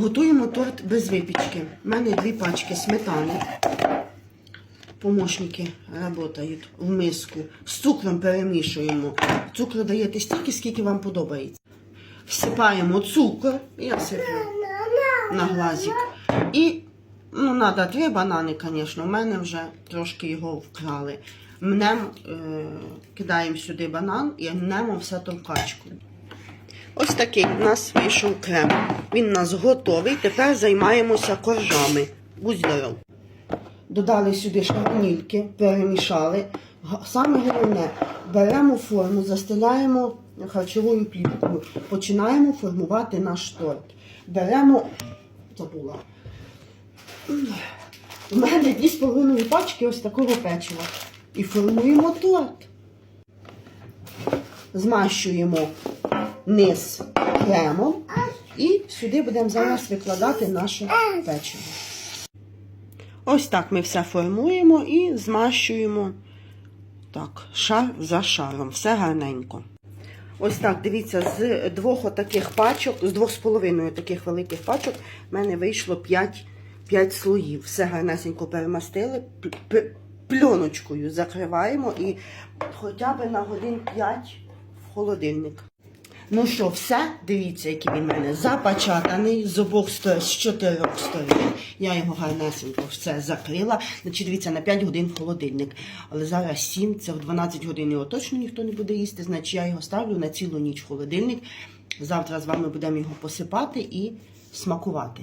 Готуємо торт без випічки. У мене дві пачки сметани. Помощники працюють в миску. З цукром перемішуємо. Цукру даєте стільки, скільки вам подобається. Всипаємо цукор, я сиплю на глазик. І ну, треба три банани, звісно. У мене вже трошки його вкрали. Мнем, е, кидаємо сюди банан і мнемо все товкачкою. Ось такий у нас вийшов крем. Він у нас готовий. Тепер займаємося коржами. Будь здоров. Додали сюди шарнільки, перемішали. Саме головне, беремо форму, застеляємо харчовою плівкою, починаємо формувати наш торт. Беремо, забула. У мене дві з половиною пачки ось такого печива. І формуємо торт. Змащуємо низ кремом і сюди будемо зараз викладати наше печиво. Ось так ми все формуємо і змащуємо так, шар за шаром. Все гарненько. Ось так, дивіться, з двох отаких пачок, з двох з половиною таких великих пачок, в мене вийшло 5, 5 слоїв. Все гарнесенько перемастили, п- п- пленочкою закриваємо і хоча б на годин 5 в холодильник. Ну що, все, дивіться, який він в мене запечатаний з обох сторон, з чотирьох сторін. Я його гарнесенько все закрила. Значить, дивіться, на 5 годин холодильник. Але зараз 7, це в 12 годин його точно ніхто не буде їсти. Значить, я його ставлю на цілу ніч холодильник. Завтра з вами будемо його посипати і смакувати.